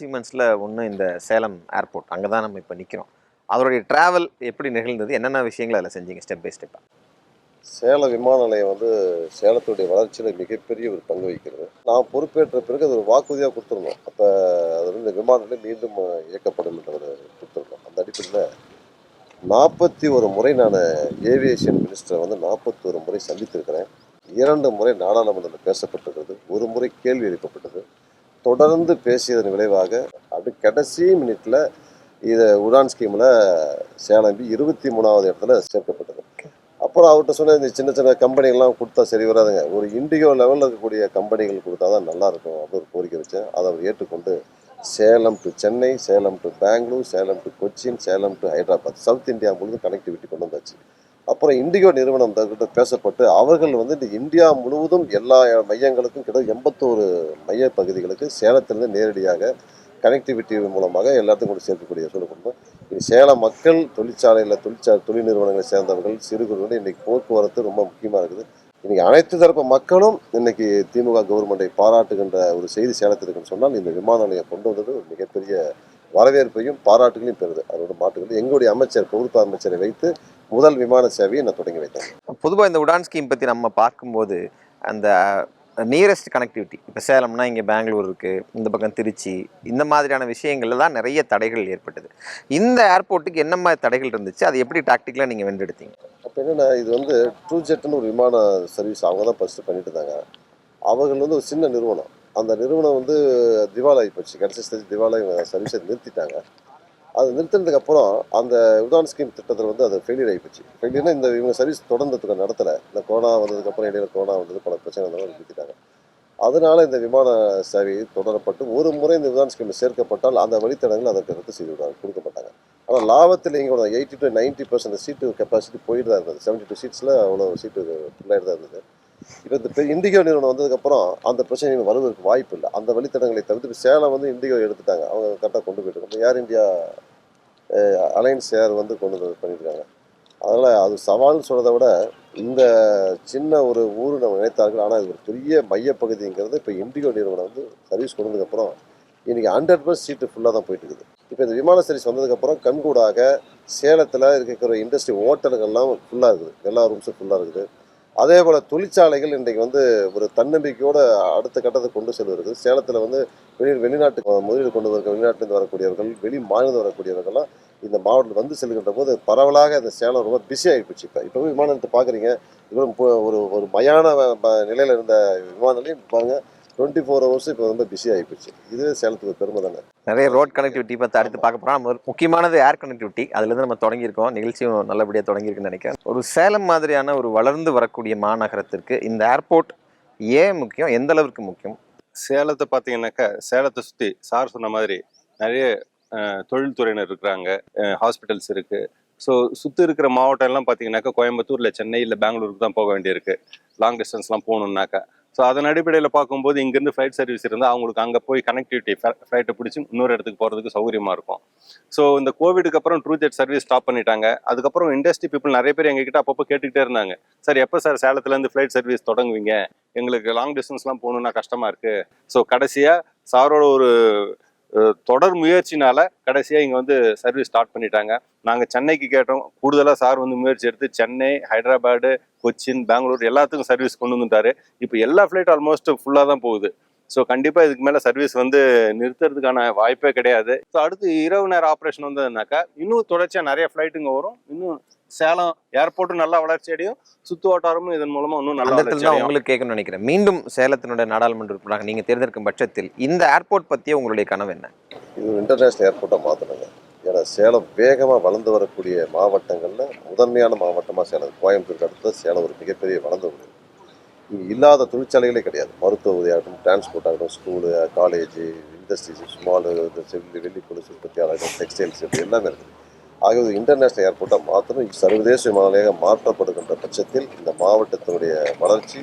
அச்சீவ்மெண்ட்ஸில் ஒன்று இந்த சேலம் ஏர்போர்ட். அங்கே தான் நம்ம இப்போ நிற்கிறோம் அதோடைய ட்ராவல் எப்படி நிகழ்ந்தது? என்னென்ன விஷயங்கள் அதில் செஞ்சீங்க ஸ்டெப் பை ஸ்டெப்பாக சேலம் விமான நிலையம் வந்து சேலத்துடைய வளர்ச்சியில் மிகப்பெரிய ஒரு பங்கு வகிக்கிறது. நான் பொறுப்பேற்ற பிறகு அது ஒரு வாக்குறுதியாக கொடுத்துருந்தோம் அப்போ அது வந்து விமான நிலையம் மீண்டும் இயக்கப்படும் என்ற ஒரு கொடுத்துருந்தோம் அந்த அடிப்படையில் நாற்பத்தி ஒரு முறை நான் ஏவியேஷன் மினிஸ்டரை வந்து நாற்பத்தி ஒரு முறை சந்தித்திருக்கிறேன். இரண்டு முறை நாடாளுமன்றத்தில் பேசப்பட்டிருக்கிறது. ஒரு முறை கேள்வி எழுப்பப்பட்டது. தொடர்ந்து பேசியதன் விளைவாக அப்படி கடைசி மினிட்ல இதை உடான் ஸ்கீமில் சேலம் இருபத்தி மூணாவது இடத்துல சேர்க்கப்பட்டது. அப்புறம் அவர்கிட்ட சொன்ன இந்த சின்ன சின்ன கம்பெனிகள்லாம் கொடுத்தா சரி வராதுங்க. ஒரு இண்டிகோ லெவலில் இருக்கக்கூடிய கம்பெனிகள் கொடுத்தா தான் நல்லா இருக்கும் அப்படின்னு ஒரு கோரிக்கை வச்சேன் அதை அவர் ஏற்றுக்கொண்டு Salem to Chennai Salem to Bangalore Salem to Cochin Salem to Hyderabad south India முழுவதும் கனெக்டிவிட்டி கொண்டு வந்தாச்சு. அப்புறம் இண்டிகோ நிறுவனம் கிட்ட பேசப்பட்டு அவர்கள் வந்து இந்த இந்தியா முழுவதும் எல்லா மையங்களுக்கும் கிட்ட எண்பத்தோரு மைய பகுதிகளுக்கு சேலத்திலிருந்து நேரடியாக கனெக்டிவிட்டி மூலமாக எல்லாத்தையும் கொண்டு சேர்க்கக்கூடிய சூழல் கொண்டு இது சேலம் மக்கள் தொழிற்சாலையில் தொழிற்சா தொழில் நிறுவனங்களை சேர்ந்தவர்கள் சிறு குறு இன்னைக்கு போக்குவரத்து ரொம்ப முக்கியமாக இருக்குது. இன்னைக்கு அனைத்து தரப்பு மக்களும் இன்னைக்கு திமுக கவர்மெண்ட்டை பாராட்டுகின்ற ஒரு செய்தி சேலத்திற்குன்னு இருக்குன்னு சொன்னால் இந்த விமான நிலையம் கொண்டு வந்தது ஒரு மிகப்பெரிய வரவேற்பையும் பாராட்டுகளையும் பெறுது. அதோட மாட்டுகள் எங்களுடைய அமைச்சர் பொறுப்பு அமைச்சரை வைத்து முதல் விமான சேவையை நான் தொடங்கி வைத்தேன். பொதுவாக இந்த உடான் ஸ்கீம் பற்றி நம்ம பார்க்கும்போது அந்த நியரஸ்ட் கனெக்டிவிட்டி இப்போ சேலம்னா இங்கே பெங்களூர் இருக்குது இந்த பக்கம் திருச்சி இந்த மாதிரியான விஷயங்கள்ல தான் நிறைய தடைகள் ஏற்பட்டது. இந்த ஏர்போர்ட்டுக்கு என்ன மாதிரி தடைகள் இருந்துச்சு? அது எப்படி டாக்டிக்கலாக நீங்கள் வென்றெடுத்தீங்க? அப்போ என்னென்னா இது வந்து ட்ரூ ஜெட்னு ஒரு விமான சர்வீஸ் அவங்க தான் ஃபஸ்ட்டு பண்ணிட்டு இருந்தாங்க. அவர்கள் வந்து ஒரு சின்ன நிறுவனம். அந்த நிறுவனம் வந்து திவாலாகி போச்சு. கடைசி திவாலாகி சர்வீஸை நிறுத்திட்டாங்க. அது நிறுத்தினதுக்கு அப்புறம் அந்த உதான் ஸ்கீம் திட்டத்தில் வந்து அது ஃபெயிலியர் ஆகி போச்சு ஃபெயிலியர்னா இந்த இவங்க சர்வீஸ் தொடர்ந்ததுக்கு நடத்தலை. இந்த கொரோனா வந்ததுக்கப்புறம் இடையில கொரோனா வந்தது பல பிரச்சனை வந்தாலும் நிறுத்திட்டாங்க. அதனால இந்த விமான சேவை தொடரப்பட்டு ஒரு முறை இந்த விமான ஸ்கீமில் சேர்க்கப்பட்டால் அந்த வழித்தடங்கள் அதற்கு ரத்து செய்து விடுவாங்க கொடுக்க மாட்டாங்க ஆனால் லாபத்தில் இங்கே eighty to ninety percent seat capacity போயிட்டு தான் இருந்தது. செவன்ட்டி டூ சீட்ஸில் அவ்வளோ சீட்டு ஃபுல்லாக தான் இருந்தது. இப்போ இந்த பெரிய இண்டிகோ நிறுவனம் வந்ததுக்கப்புறம் அந்த பிரச்சனை வருவதற்கு வாய்ப்பு இல்லை. அந்த வழித்தடங்களை தவிர்த்து சேலம் வந்து இண்டிகோ எடுத்துட்டாங்க. அவங்க கரெக்டாக கொண்டு போயிட்டு இருக்காங்க. ஏர் இந்தியா அலையன்ஸ் ஏர் வந்து கொண்டு வந்து பண்ணியிருக்காங்க. அதனால் அது சவால்னு சொல்கிறத விட இந்த சின்ன ஒரு ஊர் நம்ம நினைத்தார்கள். ஆனால் இது ஒரு பெரிய மையப்பகுதிங்கிறது இப்போ இண்டிகோ நிறுவனம் வந்து சர்வீஸ் கொண்டதுக்கப்புறம் இன்றைக்கி ஹண்ட்ரட் பர்சன்ட் சீட்டு ஃபுல்லாக தான் போயிட்டு இருக்குது. இப்போ இந்த விமான சர்வீஸ் வந்ததுக்கப்புறம் கண்கூடாக சேலத்தில் இருக்கிற இண்டஸ்ட்ரி ஹோட்டல்கள்லாம் ஃபுல்லாக இருக்குது. எல்லா ரூம்ஸும் ஃபுல்லாக இருக்குது. அதே போல் தொழிற்சாலைகள் இன்றைக்கு வந்து ஒரு தன்னம்பிக்கையோடு அடுத்த கட்டத்தை கொண்டு செல்வது சேலத்தில் வந்து வெளி வெளிநாட்டு முதலீடு கொண்டு வர வெளிநாட்டிலிருந்து வரக்கூடியவர்கள் வெளி மாநிலம் வரக்கூடியவர்கள்லாம் இந்த மாவட்டத்தில் வந்து செல்கின்ற போது பரவலாக இந்த சேலம் ரொம்ப பிஸி ஆகிப்போச்சு இப்போ இப்போ விமான நிலையத்தை பார்க்குறீங்க இவ்வளோ ஒரு ஒரு மயான நிலையில் இருந்த விமான நிலையம் டுவெண்ட்டி ஃபோர் ஹவர்ஸ் இப்போ ரொம்ப பிஸி ஆகிப்போச்சு இது சேலத்துக்கு பெருமை தானே? நிறைய ரோட் கனெக்டிவிட்டி பற்றி அடுத்து பார்க்க போகிறோம் நம்ம ஒரு முக்கியமானது ஏர் கனெக்டிவிட்டி அதுலேருந்து நம்ம தொடங்கியிருக்கோம். நிகழ்ச்சியும் நல்லபடியாக தொடங்கியிருக்குன்னு நினைக்கிறேன். ஒரு சேலம் மாதிரியான ஒரு வளர்ந்து வரக்கூடிய மாநகரத்திற்கு இந்த ஏர்போர்ட் ஏன் முக்கியம்? எந்த அளவுக்கு முக்கியம்? சேலத்தை பார்த்தீங்கன்னாக்கா சேலத்தை சுற்றி சார் சொன்ன மாதிரி நிறைய தொழில்துறையினர் இருக்கிறாங்க. ஹாஸ்பிட்டல்ஸ் இருக்கு. ஸோ சுற்றி இருக்கிற மாவட்டம் எல்லாம் பார்த்தீங்கன்னாக்கா கோயம்புத்தூர் இல்லை சென்னை இல்லை பெங்களூருக்கு தான் போக வேண்டியிருக்கு. லாங் டிஸ்டன்ஸ்லாம் போகணுன்னாக்கா ஸோ அதன் அடிப்படையில் பார்க்கும்போது இங்கேருந்து ஃப்ளைட் சர்வீஸ் இருந்தால் அவங்களுக்கு அங்கே போய் கனெக்டிவிட்டி ஃப்ளைட்டை பிடிச்சி இன்னொரு இடத்துக்கு போகிறதுக்கு சௌகரியமாக இருக்கும். ஸோ இந்த கோவிடுக்கு அப்புறம் ட்ரூ ஜெட் சர்வீஸ் ஸ்டாப் பண்ணிட்டாங்க. அதுக்கப்புறம் இண்டஸ்ட்ரி பீப்புள் நிறைய பேர் எங்ககிட்ட அப்பப்போ கேட்டுக்கிட்டே இருந்தாங்க. சார் எப்போ சார் சேலத்துலேருந்து ஃப்ளைட் சர்வீஸ் தொடங்குவீங்க? எங்களுக்கு லாங் டிஸ்டன்ஸ்லாம் போகணுன்னா கஷ்டமாக இருக்குது ஸோ கடைசியாக சாரோட ஒரு தொடர் முயற்சினால கடைசியாக இங்கே வந்து சர்வீஸ் ஸ்டார்ட் பண்ணிட்டாங்க. நாங்கள் சென்னைக்கு கேட்டோம். கூடுதலாக சார் வந்து முயற்சி எடுத்து சென்னை ஹைதராபாடு கொச்சின் பெங்களூர் எல்லாத்துக்கும் சர்வீஸ் கொண்டு வந்துட்டாரு. இப்போ எல்லா ஃப்ளைட் ஆல்மோஸ்ட் ஃபுல்லாக தான் போகுது. ஸோ கண்டிப்பாக இதுக்கு மேலே சர்வீஸ் வந்து நிறுத்துறதுக்கான வாய்ப்பே கிடையாது. ஸோ அடுத்து இரவு நேர ஆப்ரேஷன் வந்ததுனாக்கா இன்னும் தொடர்ச்சியாக நிறைய ஃப்ளைட்டுங்க வரும். இன்னும் சேலம் ஏர்போர்ட்டும் நல்லா வளர்ச்சி அடையும். சுத்து வட்டாரமும் இதன் மூலமா இன்னும் நல்லா தான் உங்களுக்கு கேட்கணும்னு நினைக்கிறேன். மீண்டும் சேலத்தினுடைய நாடாளுமன்ற உறுப்பினராக நீங்கள் தேர்ந்தெடுக்கும் பட்சத்தில் இந்த ஏர்போர்ட் பற்றிய உங்களுடைய கனவு என்ன? இது இன்டர்நேஷ்னல் ஏர்போர்ட்டாக மாற்றணுங்க ஏன்னா சேலம் வேகமாக வளர்ந்து வரக்கூடிய மாவட்டங்களில் முதன்மையான மாவட்டமாக சேலம். கோயம்புத்தூருக்கு அடுத்து சேலம் ஒரு மிகப்பெரிய வளர்ந்து வருது இங்கே இல்லாத தொழிற்சாலைகளே கிடையாது. மருத்துவ உதவியாகட்டும் டிரான்ஸ்போர்ட் ஆகட்டும் ஸ்கூலு காலேஜு இண்டஸ்ட்ரீஸ் ஸ்மால் செல்லி வெள்ளி கொலுசு உற்பத்தியாளர்கள் டெக்ஸ்டைல்ஸ் இப்படி எல்லாமே இருக்குது ஆகவே இன்டர்நேஷ்னல் ஏர்போர்ட்டாக மாற்றணும் சர்வதேச விமானமாக மாற்றப்படுகின்ற பட்சத்தில் இந்த மாவட்டத்தினுடைய வளர்ச்சி